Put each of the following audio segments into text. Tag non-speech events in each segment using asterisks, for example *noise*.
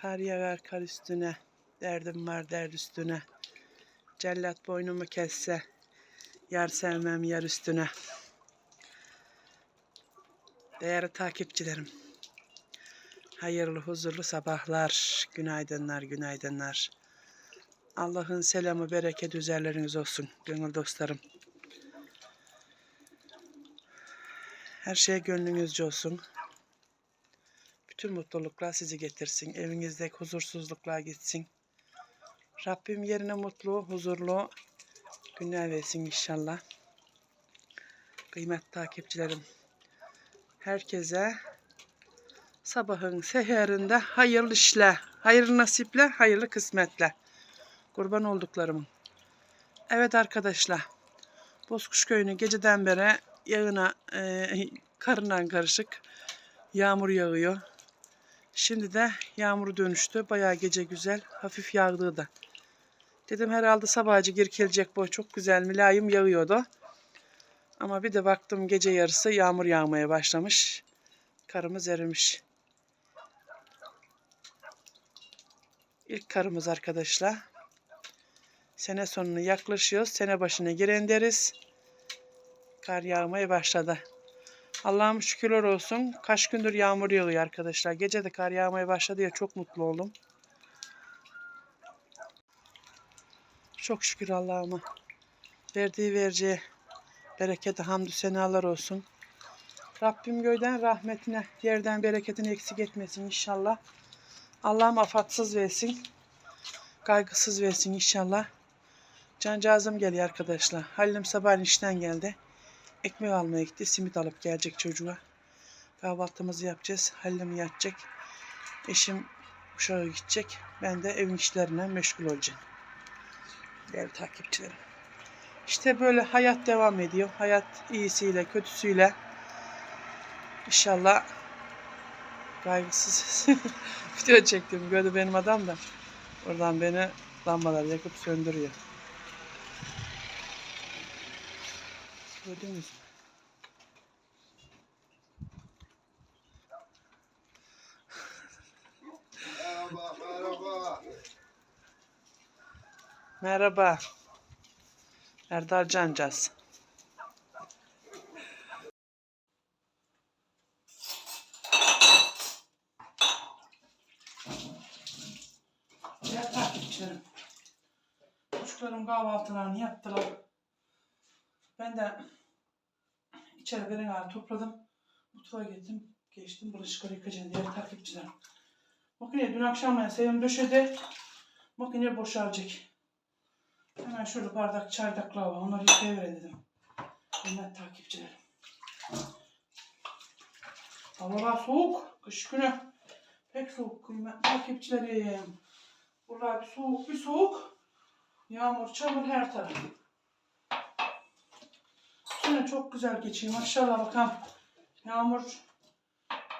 Kar yağar kar üstüne, derdim var derd üstüne. Cellat boynumu kesse, yar sevmem yar üstüne. Değerli takipçilerim, hayırlı huzurlu sabahlar, günaydınlar, günaydınlar. Allah'ın selamı, bereket üzerleriniz olsun, gönül dostlarım. Her şey gönlünüzce olsun. Bütün mutluluklar sizi getirsin. Evinizdeki huzursuzluklar gitsin. Rabbim yerine mutlu, huzurlu günler versin inşallah. Kıymetli takipçilerim. Herkese sabahın seherinde hayırlı işler, hayırlı nasipler, hayırlı kısmetler. Kurban olduklarımın. Evet arkadaşlar. Bozkuş köyünü geceden beri yağına, e, karından karışık yağmur yağıyor. Şimdi de yağmuru dönüştü. Bayağı gece güzel. Hafif yağdığı da. Dedim herhalde sabahcı gelecek bu. Çok güzel mülayim yağıyordu. Ama bir de baktım gece yarısı yağmur yağmaya başlamış. Karımız erimiş. İlk karımız arkadaşlar. Sene sonuna yaklaşıyoruz. Sene başına giren deriz. Kar yağmaya başladı. Allah'ım şükürler olsun. Kaç gündür yağmur yağıyor arkadaşlar. Gece de kar yağmaya başladı ya çok mutlu oldum. Çok şükür Allah'ıma. Verdiği vereceği bereketi hamdü senalar olsun. Rabbim göğden rahmetine, yerden bereketini eksik etmesin inşallah. Allah'ım afatsız versin. Kaygısız versin inşallah. Cancağızım geliyor arkadaşlar. Halim sabah işten geldi. Ekmek almaya gitti. Simit alıp gelecek çocuğa. Kahvaltımızı yapacağız. Halil'im yatacak. Eşim uşağa gidecek. Ben de evin işlerine meşgul olacağım. Değerli takipçilerim. İşte böyle hayat devam ediyor. Hayat iyisiyle, kötüsüyle. İnşallah kaygısız *laughs* video çektim. Gördü benim adam da. Oradan beni lambalar yakıp söndürüyor. Gördünüz mü? Merhaba, merhaba. Merhaba. Erdal Cancaz. Ya takipçilerim. Çocuklarım kahvaltılarını yaptılar. Ben de içeri berengarı topladım. Mutfağa gittim. Geçtim bulaşıkları yıkayacağım diye takipçilerim. Makine dün akşam ben sevim döşedi. Makine boşalacak. Hemen şöyle bardak çardaklar var. Onları yıkayıver dedim. Kıymet takipçilerim. Havalar soğuk. Kış günü. Pek soğuk kıymet takipçilerim. Buralar bir soğuk bir soğuk. Yağmur, çamur her taraf. Sene çok güzel geçiyor. Maşallah bakalım. Yağmur.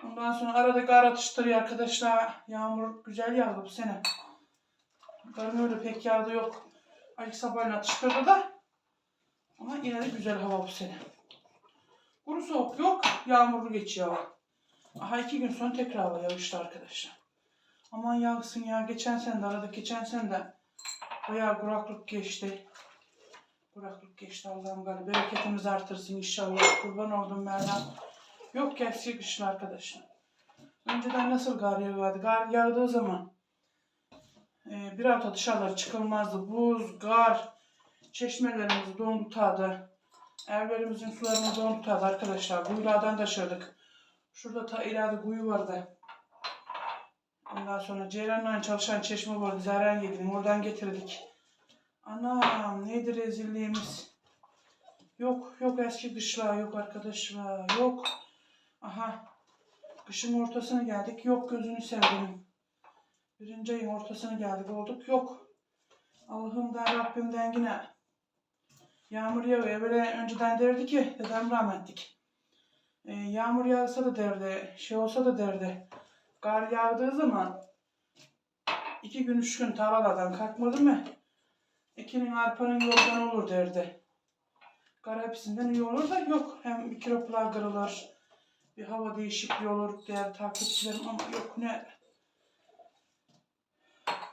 Ondan sonra arada kar atıştırıyor arkadaşlar. Yağmur güzel yağdı bu sene. Karın öyle pek yağdı yok. Ayık sabahına atıştırdı da. Ama yine de güzel hava bu sene. Kuru soğuk yok. Yağmurlu geçiyor. Aha iki gün sonra tekrar hava yağışlı arkadaşlar. Aman yağsın ya. Geçen sene de arada geçen sene de bayağı kuraklık geçti. Kuraklık geçti Allah'ım galiba. Bereketimizi artırsın inşallah. Kurban oldum Mevlam. Yok gerçek kışlı arkadaşlar. Önceden nasıl gar yağardı? Gar yağdığı zaman e, bir hafta dışarılara çıkılmazdı. Buz, gar, çeşmelerimiz don tutardı. Evlerimizin sularını don tutardı arkadaşlar. Kuyulardan taşırdık. Şurada ta ileride kuyu vardı. Ondan sonra Ceylan'la çalışan çeşme vardı. Zeren yedim. Oradan getirdik. Anam neydi rezilliğimiz. Yok yok eski kışlar yok arkadaşlar yok. Aha kışın ortasına geldik yok gözünü sevdim. Birinci ayın ortasına geldik olduk yok. Allah'ımdan Rabbimden yine yağmur yağıyor. Böyle önceden derdi ki dedem rahmetlik. Ee, yağmur yağsa da derdi şey olsa da derdi. Kar yağdığı zaman iki gün üç gün tarladan kalkmadı mı? Ekinin arpanın yoldan olur derdi. Kar hepsinden iyi olur da yok. Hem mikroplar kırılır. Bir hava değişikliği olur değerli takipçilerim ama yok ne.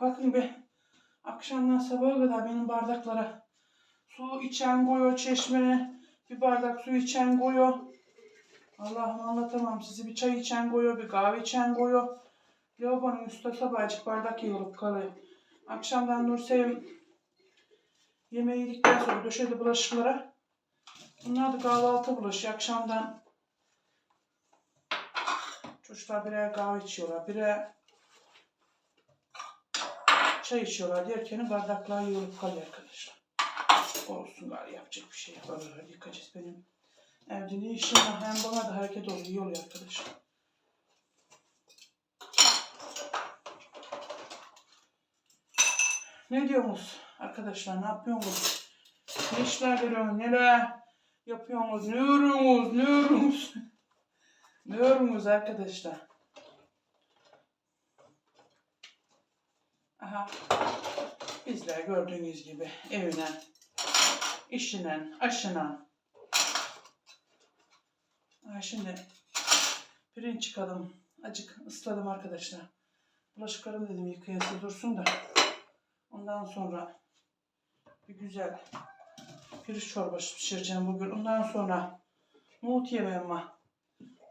Bakın be. Akşamdan sabaha kadar benim bardaklara su içen koyuyor çeşmeye. Bir bardak su içen koyuyor. Allah'ım anlatamam sizi. Bir çay içen koyuyor, bir kahve içen koyuyor. Lavabonun üstüne sabahcık bardak yığılıp kalıyor. Akşamdan Nursevim yemeği yedikten sonra döşedi bulaşıklara. Bunlar da kahvaltı bulaşıyor. Akşamdan çocuklar birer kahve içiyorlar. Birer çay içiyorlar derken bardaklar yığılıp kalıyor arkadaşlar. Olsun gari yapacak bir şey. Araları yıkacağız benim. Evde ne işim var? Hem bana da hareket oluyor. iyi oluyor arkadaşlar. Ne diyorsunuz arkadaşlar? Ne yapıyorsunuz? Ne işler görüyorsunuz? Neler yapıyorsunuz? Ne örüyorsunuz? Ne örüyorsunuz? *laughs* ne örüyorsunuz arkadaşlar? Aha. Bizler gördüğünüz gibi evine, işine, aşına. Ha, şimdi pirinç çıkalım. Acık ısladım arkadaşlar. Bulaşıklarım dedim yıkayası dursun da. Ondan sonra bir güzel pirinç çorbası pişireceğim bugün. Ondan sonra nohut yemeğim var.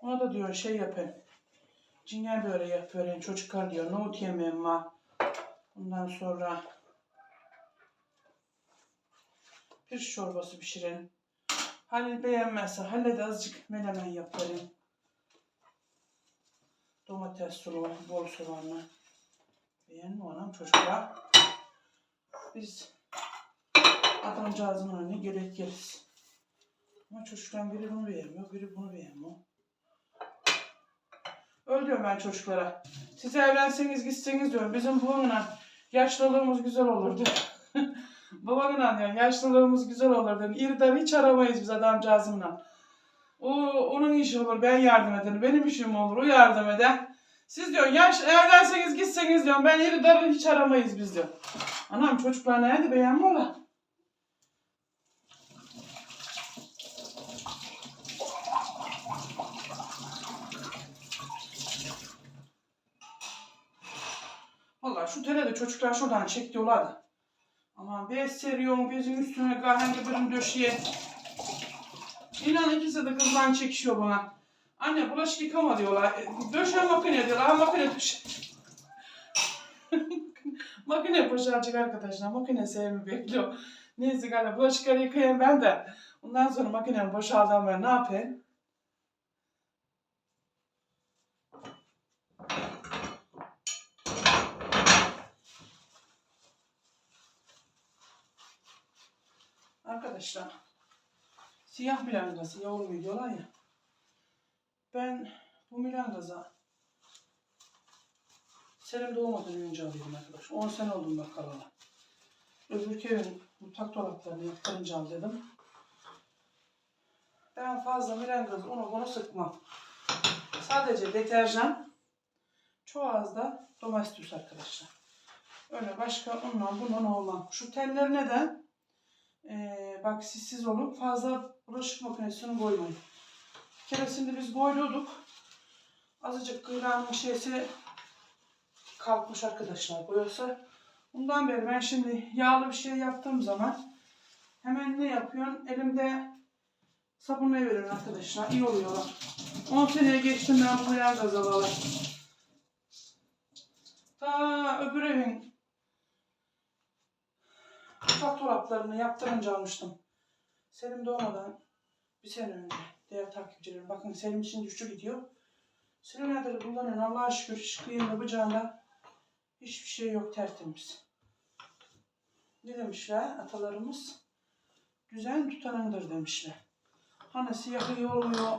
Ona da diyor şey yapın. Cinger böreği yap verin çocuklar diyor. Nohut yemeğim var. Ondan sonra pirinç çorbası pişirin. Halil beğenmezse Halil'e de azıcık menemen yaparım. Domates sulu, bol soğanlı. Beğenme anam çocuklar. Biz adamcağızın önüne gerek yeriz. Ama çocukların biri bunu beğenmiyor, biri bunu beğenmiyor. Öyle ben çocuklara. Siz evlenseniz gitseniz diyorum. Bizim bununla yaşlılığımız güzel olurdu. *laughs* Babamla diyor yaşlılığımız güzel olurdu. İrden hiç aramayız biz adamcağızımla. O onun işi olur ben yardım ederim. Benim işim olur o yardım eder. Siz diyor yaş evlenseniz gitseniz diyorum ben İrdar'ı hiç aramayız biz diyor. Anam çocuklar nerede beğenme şu tele de çocuklar şuradan çek diyorlardı. Ama bez seriyorum, bezin üstüne herhangi birini döşeye. İnan ikisi de kızdan çekişiyor bana. Anne bulaşık yıkama diyorlar. E, Döşe makine diyorlar. Ha makine döşe. *laughs* makine boşalacak arkadaşlar. Makine sevimi bekliyor. Neyse galiba bulaşıkları yıkayayım ben de. Ondan sonra makinem boşaldan ben ne yapayım? Arkadaşlar siyah milangası yavru diyorlar ya. Ben bu milangaza Selim doğmadan önce alıyorum arkadaşlar. 10 sene oldu bakkalalı. Öbür köyün mutfak dolaplarını yaptırınca al dedim. Ben fazla milangazı onu bunu sıkmam. Sadece deterjan, çok az da domestos arkadaşlar. Öyle başka onunla bununla olmam. Şu teller neden? Ee, bak sissiz olup fazla bulaşık makinesini koymayın. Keresinde biz koyduk. Azıcık kıyrağının şeysi kalkmış arkadaşlar boyası. Bundan beri ben şimdi yağlı bir şey yaptığım zaman hemen ne yapıyorum? Elimde sabunla veriyorum arkadaşlar. İyi oluyorlar. 10 seneye geçtim ben bu yağ gaz alalı. Ta öbür evin dolaplarını yaptırınca almıştım. Selim doğmadan bir sene önce değerli takipçilerim. Bakın Selim için düştü gidiyor. Senelerdir kullanın Allah'a şükür hiç kıyımda bıçağında hiçbir şey yok tertemiz. Ne demişler atalarımız? Düzen tutanındır demişler. Hani siyahı oluyor,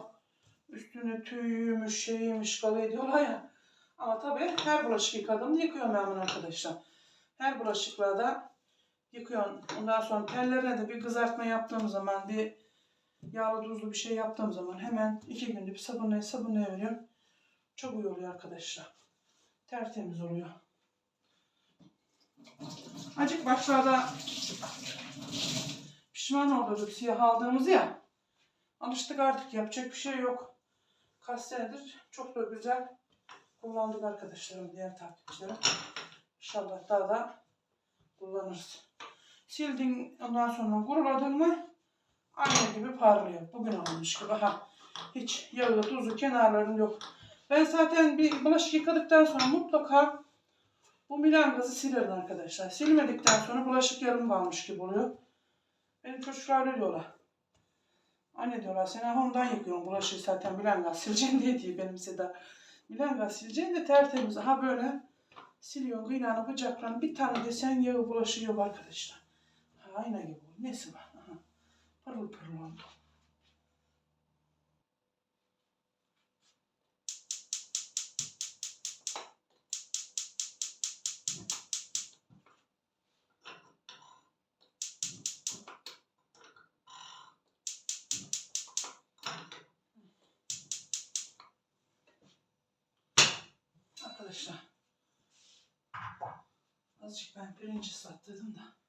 üstüne tüyüymüş, şeyiymiş, kalı ediyorlar ya. Ama tabii her bulaşık yıkadım yıkıyorum ben bunu arkadaşlar. Her bulaşıklarda yıkıyorum. Ondan sonra tellerine de bir kızartma yaptığım zaman, bir yağlı tuzlu bir şey yaptığım zaman hemen iki günde bir sabunlaya sabunlaya veriyorum. Çok iyi oluyor arkadaşlar. Tertemiz oluyor. Acık başlarda pişman olurduk siyah aldığımız ya. Alıştık artık yapacak bir şey yok. Kaç senedir çok da güzel kullandık arkadaşlarım, diğer takipçilerim. İnşallah daha da kullanırız. Sildin ondan sonra kuruladın mı aynı gibi parlıyor. Bugün almış gibi. Ha. Hiç yağı, tuzu, kenarların yok. Ben zaten bir bulaşık yıkadıktan sonra mutlaka bu Milan gazı silerim arkadaşlar. Silmedikten sonra bulaşık yarım kalmış gibi oluyor. Benim çocuklar öyle diyorlar. Anne diyorlar sen ondan yıkıyorsun bulaşığı zaten Milan gaz sileceksin *laughs* diye diyor benim Seda. Milan gaz sileceksin de tertemiz. Ha böyle siliyorsun kıynağını bıçaklarını bir tane desen yağı bulaşığı yok arkadaşlar. Ayna gibi oldu. Nesi var? Aha. Pırıl pırıl oldu. Arkadaşlar. Azıcık ben pirinç ıslattırdım da.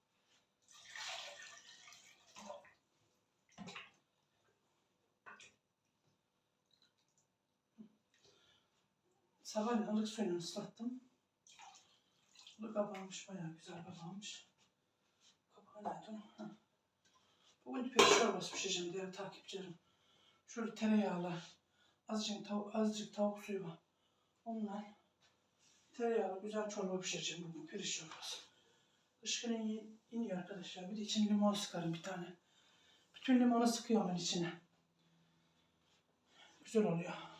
Sabah ılık suyunu ıslattım. Bu kabarmış bayağı güzel kabarmış. Kapağı nerede onun? Ha. Bugün pirinç çorbası pişireceğim diğer takipçilerim. Şöyle tereyağla azıcık tavuk, azıcık tavuk suyu var. Onunla tereyağlı güzel çorba pişireceğim bugün pirinç çorbası. Kışkın in- iniyor arkadaşlar. Bir de içine limon sıkarım bir tane. Bütün limonu sıkıyorum ben içine. Güzel oluyor.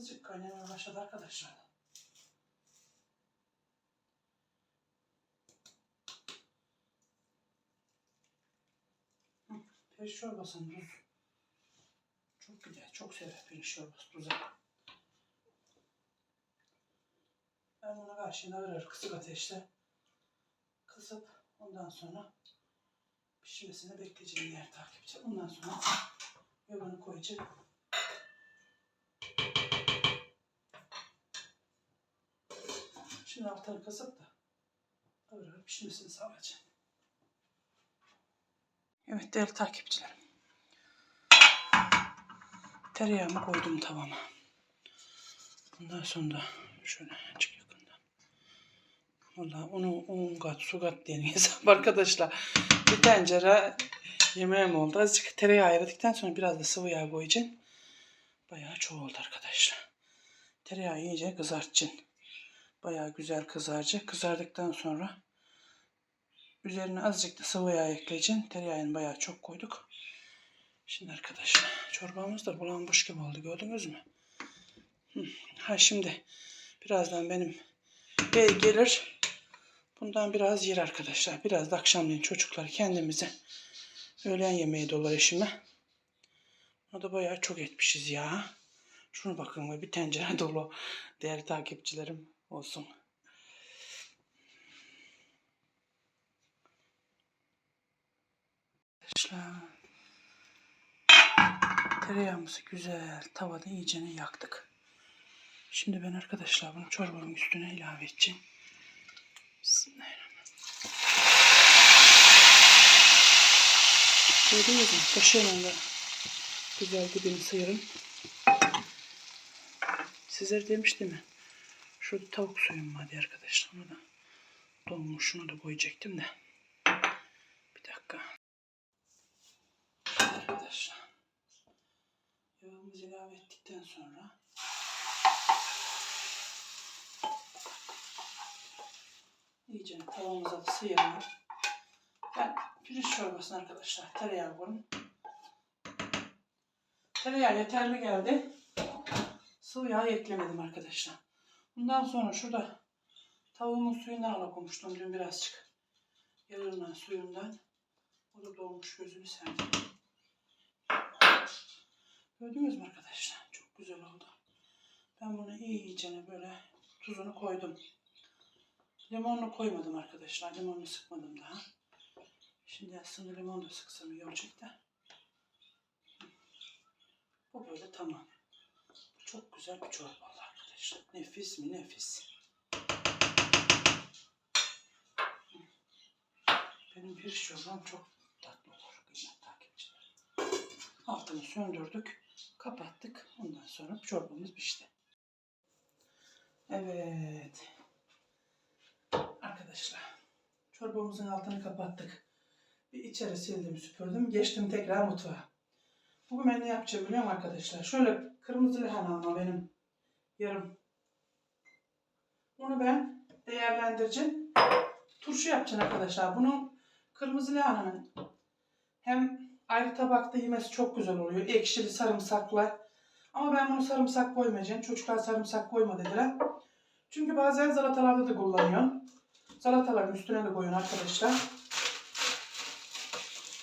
Azıcık kaynamaya başladı arkadaşlar. Pirinç çorbasının tuz. Çok güzel, çok sever pirinç çorbası tuzu. Ben bunu karşına verir kısık ateşte. Kısıp ondan sonra pişmesini bekleyeceğim yer takipçi. Ondan sonra yoğunu koyacağım. Şimdi altını kısıp da ağır ağır pişmesini sağlayacağım. Evet değerli takipçilerim. Tereyağımı koydum tavama. Bundan sonra şöyle açık yakından. Valla onu un kat su kat diyen *laughs* hesap arkadaşlar. Bir tencere yemeğim oldu. Azıcık tereyağı ayırdıktan sonra biraz da sıvı yağ koyacağım. Bayağı çoğaldı arkadaşlar. Tereyağı iyice kızartacaksın. Bayağı güzel kızaracak. Kızardıktan sonra üzerine azıcık da sıvı yağ ekleyeceksin. Tereyağını bayağı çok koyduk. Şimdi arkadaşlar çorbamız da bulanmış gibi oldu gördünüz mü? Ha şimdi birazdan benim bey gelir. Bundan biraz yer arkadaşlar. Biraz da akşamleyin çocuklar kendimize öğlen yemeği dolar eşime. O da bayağı çok etmişiz ya. Şunu bakın bir tencere *laughs* dolu değerli takipçilerim olsun. Arkadaşlar tereyağımızı güzel tavada iyicene yaktık. Şimdi ben arkadaşlar bunu çorbanın üstüne ilave edeceğim. Bismillahirrahmanirrahim. Gördünüz mü? Kaşığıyla da güzel dibini sıyırın. Sizler demiştim mi? Şurada tavuk suyum vardı arkadaşlar. Onu da donmuş. Şunu da koyacaktım da. Bir dakika. Arkadaşlar. Yağımızı ilave ettikten sonra iyice tavamıza da sıyıralım. Ben pirinç çorbasını arkadaşlar tereyağı koyun. Tereyağı yeterli geldi. Sıvı yağ eklemedim arkadaşlar. Bundan sonra şurada tavuğumun suyundan alakomuştum dün birazcık. Yağından suyundan. O da dolmuş gözünü sevdim. Gördünüz mü arkadaşlar? Çok güzel oldu. Ben bunu iyicene böyle tuzunu koydum. Limonunu koymadım arkadaşlar. Limonunu sıkmadım daha. Şimdi aslında limon da sıksam iyi olacak da. Bu böyle tamam. Bu çok güzel bir çorba Nefis mi nefis. Benim bir çorbam çok tatlı olur. Kıymetli takipçiler. Altını söndürdük. Kapattık. Ondan sonra çorbamız pişti. Evet. Arkadaşlar. Çorbamızın altını kapattık. Bir içeri sildim süpürdüm. Geçtim tekrar mutfağa. Bugün ben ne yapacağım biliyor musun arkadaşlar? Şöyle kırmızı lahana ama benim yarım. Onu ben değerlendireceğim. Turşu yapacağım arkadaşlar. Bunun kırmızı lahananın hem ayrı tabakta yemesi çok güzel oluyor. Ekşili sarımsakla. Ama ben bunu sarımsak koymayacağım. Çocuklar sarımsak koyma dediler. Çünkü bazen salatalarda da kullanıyor. Salataların üstüne de koyun arkadaşlar.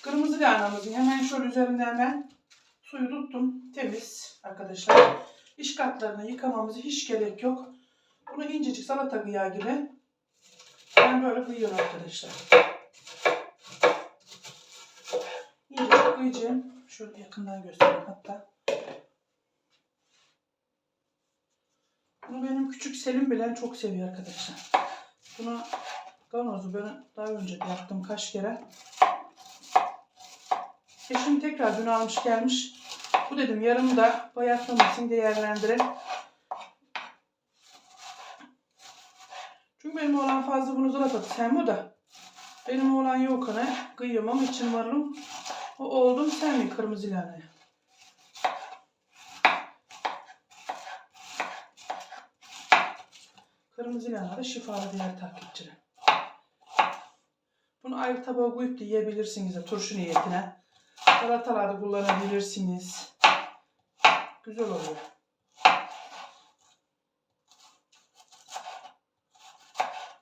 Kırmızı lahanamızın hemen şöyle üzerinde hemen suyu tuttum. Temiz arkadaşlar. İç katlarını yıkamamıza hiç gerek yok. Bunu incecik salata kıyağı gibi ben böyle kıyıyorum arkadaşlar. İncecik kıyacağım. Şöyle yakından göstereyim hatta. Bunu benim küçük Selim bilen çok seviyor arkadaşlar. Bunu kavanozu ben daha önce yaptım kaç kere. Eşim tekrar dün almış gelmiş. Bu dedim yarım da bayatlamasın değerlendirelim. Çünkü benim oğlan fazla bunu salata sevmiyor da. Benim oğlan yok ana. Kıyamam için varım. O oğlum sevmiyor kırmızı lahanayı. Kırmızı lahana da şifalı diğer takipçiler. Bunu ayrı tabağa koyup da yiyebilirsiniz turşu niyetine. Salatalarda kullanabilirsiniz. Güzel oluyor.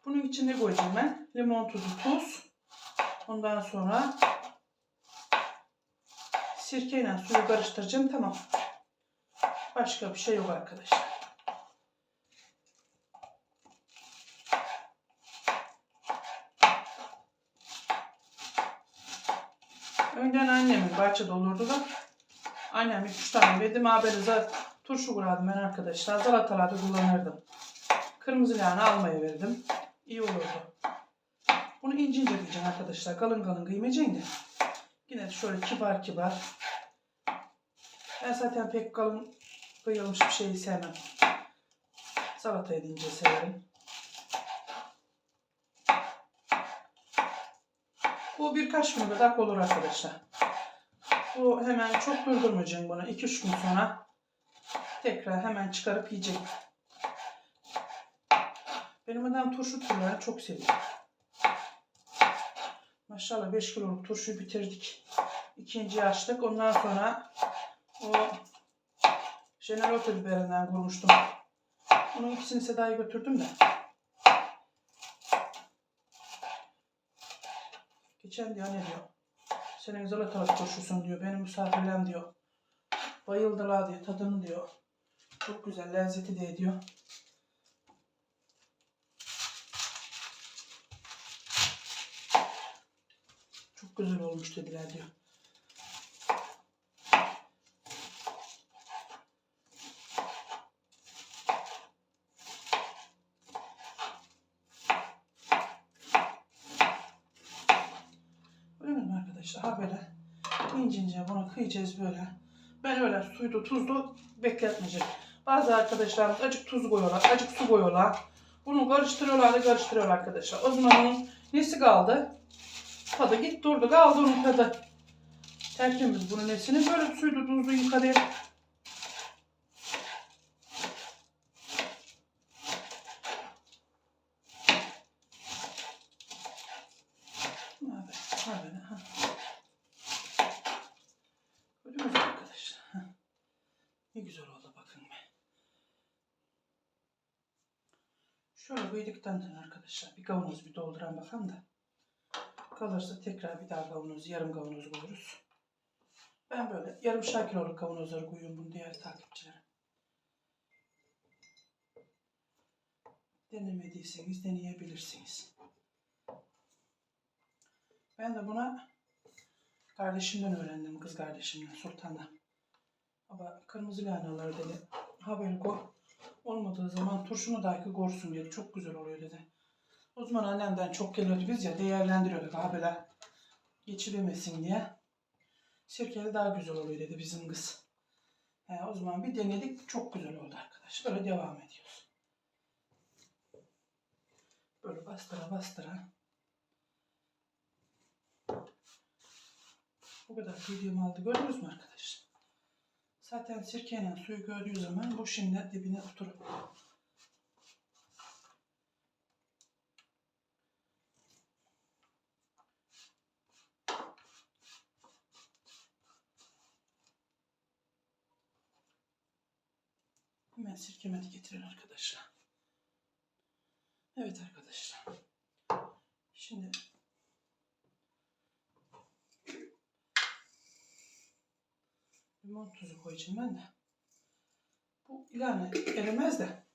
Bunun içine koyacağım ben. Limon tuzu, tuz. Ondan sonra sirkeyle suyu karıştıracağım. Tamam. Başka bir şey yok arkadaşlar. Önden annemin bahçede olurdu da annem üç tane verdim. Za turşu kurardım ben arkadaşlar. Salatalarda kullanırdım. Kırmızı lahana almaya verdim. İyi olurdu. Bunu ince ince kıyacağım arkadaşlar. Kalın kalın kıymayacaksın de. Yine şöyle kibar kibar. Ben zaten pek kalın kıyılmış bir şeyi sevmem. Salatayı da severim. Bu birkaç gün kadar olur arkadaşlar. Bu hemen çok durdurmayacağım bunu. 2-3 gün sonra tekrar hemen çıkarıp yiyeceğim. Benim adam turşu türlerini çok seviyor. Maşallah 5 kiloluk turşuyu bitirdik. İkinciyi açtık. Ondan sonra o jeneratör biberinden kurmuştum. Onun ikisini Seda'ya götürdüm de. Geçen diyor ne diyor. Senin zalatalık turşusun diyor. Benim misafirlerim diyor. Bayıldılar diyor. Tadını diyor. Çok güzel lezzeti de ediyor. Çok güzel olmuş dediler diyor. Öyle mi arkadaşlar? Ha böyle ince ince kıyacağız böyle. Ben öyle suydu tuzlu bekletmeyeceğim. Bazı arkadaşlarımız acık tuz koyuyorlar, acık su koyuyorlar. Bunu karıştırıyorlar da karıştırıyorlar arkadaşlar. O zaman onun nesi kaldı? Tadı git durdu kaldı onun tadı. Tertemiz bunun nesini böyle suydu tuzlu yıkadık. Abi, abi, ha. Gördünüz mü arkadaşlar? Ha. Ne güzel oldu bakın be. Şöyle kıydıktan sonra arkadaşlar bir kavanoz bir dolduran bakalım da. Kalırsa tekrar bir daha kavanoz, yarım kavanoz koyarız. Ben böyle yarım kiloluk kavanozları koyuyorum bunu diğer takipçilere. Denemediyseniz deneyebilirsiniz. Ben de buna kardeşimden öğrendim, kız kardeşimden, Sultan'dan. Ama kırmızı lahanaları dedi. Ha koy. Olmadığı zaman turşunu dahi korsun dedi. Çok güzel oluyor dedi. O zaman annemden çok geliyordu biz ya değerlendiriyorduk abiler. Geçiremesin diye. Sirkeli daha güzel oluyor dedi bizim kız. He, o zaman bir denedik çok güzel oldu arkadaşlar. Böyle devam ediyoruz. Böyle bastıra bastıra. Bu kadar videom aldı. Gördünüz mü arkadaşlar? Zaten sirkeyle suyu gördüğü zaman bu şimdi dibine oturup Hemen sirkemedi getirin arkadaşlar. Evet arkadaşlar. Şimdi limon tuzu koyacağım ben de. Bu ilanı erimez de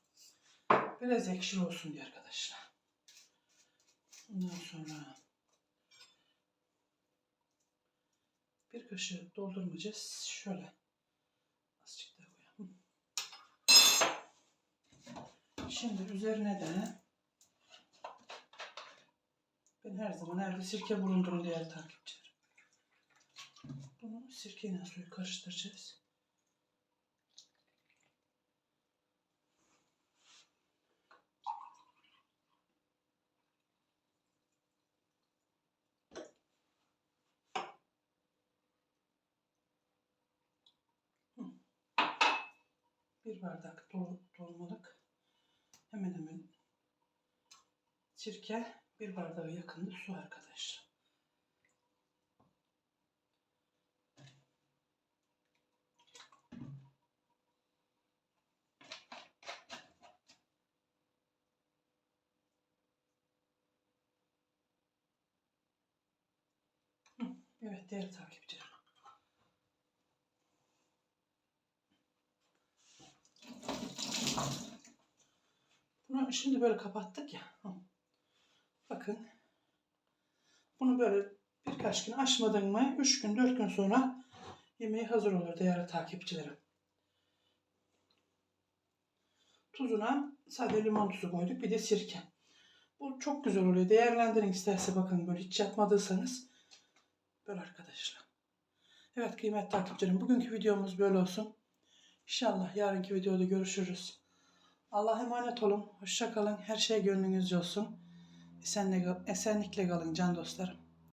biraz ekşi olsun diye arkadaşlar. Ondan sonra bir kaşığı doldurmayacağız. Şöyle azıcık daha koyalım. Şimdi üzerine de ben her zaman evde sirke bulundurun diğer takipçilerim. Bunu sirkeyle suyu karıştıracağız. Bir bardak dolu, dolmalık hemen hemen sirke bir bardağa yakında su arkadaşlar. Hı, Evet değerli takipçilerim. Bunu şimdi böyle kapattık ya. Bakın. Bunu böyle birkaç gün açmadın mı 3 gün 4 gün sonra yemeği hazır olur değerli takipçilerim. Tuzuna sadece limon tuzu koyduk bir de sirke. Bu çok güzel oluyor. Değerlendirin isterse bakın böyle hiç yapmadıysanız. Böyle arkadaşlar. Evet kıymetli takipçilerim bugünkü videomuz böyle olsun. İnşallah yarınki videoda görüşürüz. Allah'a emanet olun. Hoşça kalın. Her şey gönlünüzce olsun. Esenle, esenlikle kalın can dostlarım.